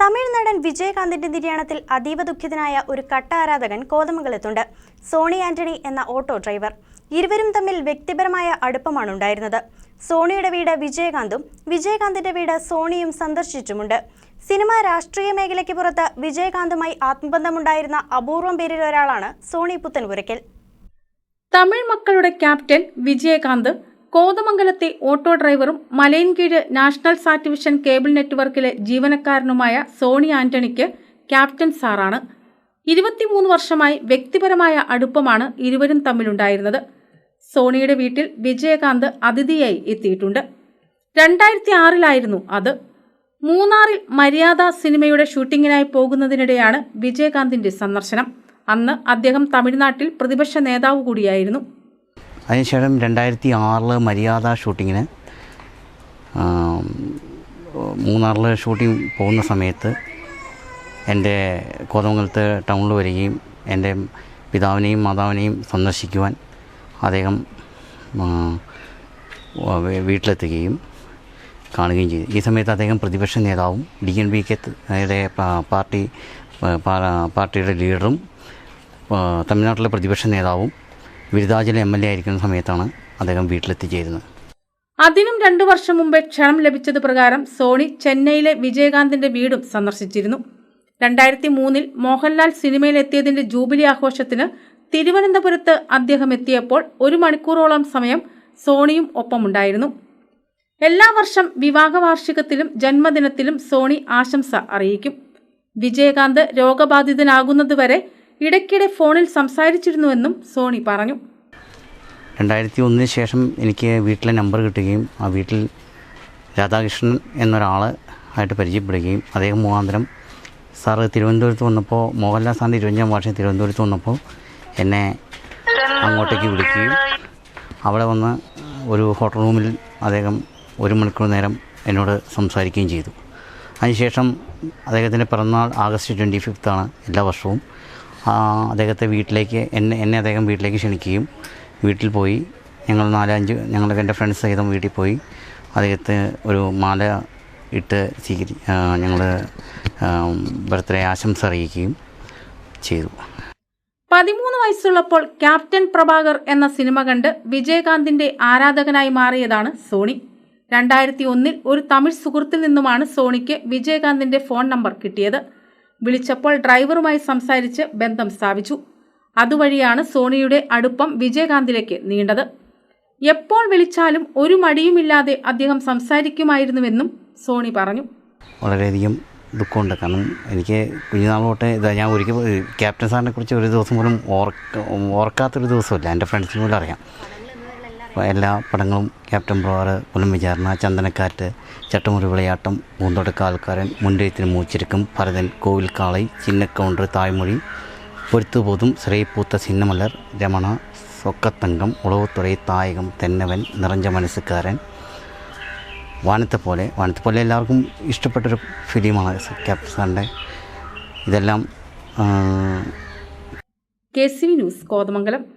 തമിഴ് നടൻ വിജയകാന്തിന്റെ നിര്യാണത്തിൽ അതീവ ദുഃഖിതനായ ഒരു കട്ട ആരാധകൻ കോതമംഗലത്തുണ്ട്. സോണി ആന്റണി എന്ന ഓട്ടോ ഡ്രൈവർ. ഇരുവരും തമ്മിൽ വ്യക്തിപരമായ അടുപ്പമാണ് ഉണ്ടായിരുന്നത്. സോണിയുടെ വീട് വിജയകാന്തും വിജയകാന്തിന്റെ വീട് സോണിയും സന്ദർശിച്ചുമുണ്ട്. സിനിമ രാഷ്ട്രീയ മേഖലയ്ക്ക് പുറത്ത് വിജയകാന്തുമായി ആത്മബന്ധമുണ്ടായിരുന്ന അപൂർവം പേരിൽ ഒരാളാണ് സോണി പുത്തൻപുരയ്ക്കൽ. തമിഴ് മക്കളുടെ ക്യാപ്റ്റൻ വിജയകാന്ത് കോതമംഗലത്തെ ഓട്ടോ ഡ്രൈവറും മലയൻകീഴ് നാഷണൽ സാറ്റിവിഷൻ കേബിൾ നെറ്റ്വർക്കിലെ ജീവനക്കാരനുമായ സോണി ആന്റണിക്ക് ക്യാപ്റ്റൻ സാറാണ്. ഇരുപത്തിമൂന്ന് വർഷമായി വ്യക്തിപരമായ അടുപ്പമാണ് ഇരുവരും തമ്മിലുണ്ടായിരുന്നത്. സോണിയുടെ വീട്ടിൽ വിജയകാന്ത് അതിഥിയായി എത്തിയിട്ടുണ്ട്. രണ്ടായിരത്തി ആറിലായിരുന്നു അത്. മൂന്നാറിൽ മര്യാദ സിനിമയുടെ ഷൂട്ടിങ്ങിനായി പോകുന്നതിനിടെയാണ് വിജയകാന്തിന്റെ സന്ദർശനം. അന്ന് അദ്ദേഹം തമിഴ്നാട്ടിൽ പ്രതിപക്ഷ നേതാവ് കൂടിയായിരുന്നു. അതിനുശേഷം രണ്ടായിരത്തി ആറിൽ മര്യാദ ഷൂട്ടിങ്ങിന് മൂന്നാറിൽ ഷൂട്ടിംഗ് പോകുന്ന സമയത്ത് എന്റെ കോതമംഗലത്ത് ടൗണിൽ വരികയും എന്റെ പിതാവിനെയും മാതാവിനെയും സന്ദർശിക്കുവാൻ അദ്ദേഹം വീട്ടിലെത്തുകയും കാണുകയും ചെയ്തു. ഈ സമയത്ത് അദ്ദേഹം പ്രതിപക്ഷ നേതാവും D N B K party പാർട്ടിയുടെ ലീഡറും തമിഴ്നാട്ടിലെ പ്രതിപക്ഷ നേതാവും വിരുദാചല എം എൽ എ ആയിരിക്കുന്ന സമയത്താണ് അദ്ദേഹം വീട്ടിലെത്തിച്ചേരുന്നത്. അതിനും രണ്ടു വർഷം മുമ്പേ ക്ഷണം ലഭിച്ചത് പ്രകാരം സോണി ചെന്നൈയിലെ വിജയകാന്തിന്റെ വീടും സന്ദർശിച്ചിരുന്നു. രണ്ടായിരത്തി മൂന്നിൽ മോഹൻലാൽ സിനിമയിലെത്തിയതിന്റെ ജൂബിലി ആഘോഷത്തിന് തിരുവനന്തപുരത്ത് അദ്ദേഹം എത്തിയപ്പോൾ ഒരു മണിക്കൂറോളം സമയം സോണിയും ഒപ്പമുണ്ടായിരുന്നു. എല്ലാ വർഷം വിവാഹ വാർഷികത്തിലും ജന്മദിനത്തിലും സോണി ആശംസ അറിയിക്കും. വിജയകാന്ത് രോഗബാധിതനാകുന്നതുവരെ ഇടയ്ക്കിടെ ഫോണിൽ സംസാരിച്ചിരുന്നുവെന്നും സോണി പറഞ്ഞു. രണ്ടായിരത്തി ഒന്നിന് ശേഷം എനിക്ക് വീട്ടിലെ നമ്പർ കിട്ടുകയും ആ വീട്ടിൽ രാധാകൃഷ്ണൻ എന്നൊരാൾ ആയിട്ട് പരിചയപ്പെടുകയും അദ്ദേഹം മുഖാന്തരം സാറ് തിരുവനന്തപുരത്ത് വന്നപ്പോൾ മോഹൻലാൽ സാറിന്റെ ഇരുപഞ്ചാം വർഷം തിരുവനന്തപുരത്ത് വന്നപ്പോൾ എന്നെ അങ്ങോട്ടേക്ക് വിളിക്കുകയും അവിടെ വന്ന് ഒരു ഹോട്ടൽ റൂമിൽ അദ്ദേഹം ഒരു മണിക്കൂർ നേരം എന്നോട് സംസാരിക്കുകയും ചെയ്തു. അതിനുശേഷം അദ്ദേഹത്തിന്റെ പിറന്നാൾ ആഗസ്റ്റ് ട്വന്റി ഫിഫ്ത്താണ് എല്ലാ വർഷവും. അദ്ദേഹത്തെ വീട്ടിലേക്ക് എന്നെ എന്നെ അദ്ദേഹം വീട്ടിലേക്ക് ക്ഷണിക്കുകയും വീട്ടിൽ പോയി ഞങ്ങൾ നാലഞ്ച് ഞങ്ങൾ എന്റെ ഫ്രണ്ട്സ് സഹിതം വീട്ടിൽ പോയി അദ്ദേഹത്തെ ഒരു മാല ഇട്ട് സ്വീകരി ഞങ്ങൾ ബർത്ത്ഡേ ആശംസ അറിയിക്കുകയും ചെയ്തു. പതിമൂന്ന് വയസ്സുള്ളപ്പോൾ ക്യാപ്റ്റൻ പ്രഭാകർ എന്ന സിനിമ കണ്ട് വിജയകാന്തിന്റെ ആരാധകനായി മാറിയതാണ് സോണി. രണ്ടായിരത്തി ഒന്നിൽ ഒരു തമിഴ് സുഹൃത്തിൽ നിന്നുമാണ് സോണിക്ക് വിജയകാന്തിന്റെ ഫോൺ നമ്പർ കിട്ടിയത്. വിളിച്ചപ്പോൾ ഡ്രൈവറുമായി സംസാരിച്ച് ബന്ധം സ്ഥാപിച്ചു. അതുവഴിയാണ് സോണിയുടെ അടുപ്പം വിജയകാന്തിലേക്ക് നീണ്ടത്. എപ്പോൾ വിളിച്ചാലും ഒരു മടിയുമില്ലാതെ അദ്ദേഹം സംസാരിക്കുമായിരുന്നുവെന്നും സോണി പറഞ്ഞു. വളരെയധികം ദുഃഖമുണ്ട്. കാരണം എനിക്ക് കുഞ്ഞുനാൾ തൊട്ടേ ഇതാ ഞാൻ ഒരിക്കൽ ക്യാപ്റ്റൻ സാറിനെ കുറിച്ച് ഒരു ദിവസം പോലും ഓർക്ക ഓർക്കാത്തൊരു ദിവസമില്ല. എന്റെ ഫ്രണ്ട്സിന് അറിയാം. എല്ലാ പടങ്ങളും ക്യാപ്റ്റൻ ബ്രോർ പുലം വിചാരണ ചന്ദനക്കാറ്റ് ചട്ടമുറി വിളയാട്ടം പൂന്തോട്ടക്കാൽക്കാരൻ മുൻഡയത്തിന് മൂച്ചിരിക്കും ഭരതൻ കോവിൽക്കാളை ചിന്നക്കൗണ്ടർ തായ്മൊഴി പൊരുത്തുപോതും ശ്രീപൂത്ത ചിന്നമലർ രമണ സൊക്കത്തങ്കം ഉളവുത്തുറൈ തായകം തെന്നവൻ നിറഞ്ഞ മനസ്സുകാരൻ. വാനത്തെ പോലെ വാനത്തെ പോലെ എല്ലാവർക്കും ഇഷ്ടപ്പെട്ടൊരു ഫിലിമാണ് ക്യാപ്റ്റൻ സാറിന്റെ ഇതെല്ലാം കെ സി ന്യൂസ് കോതമംഗലം.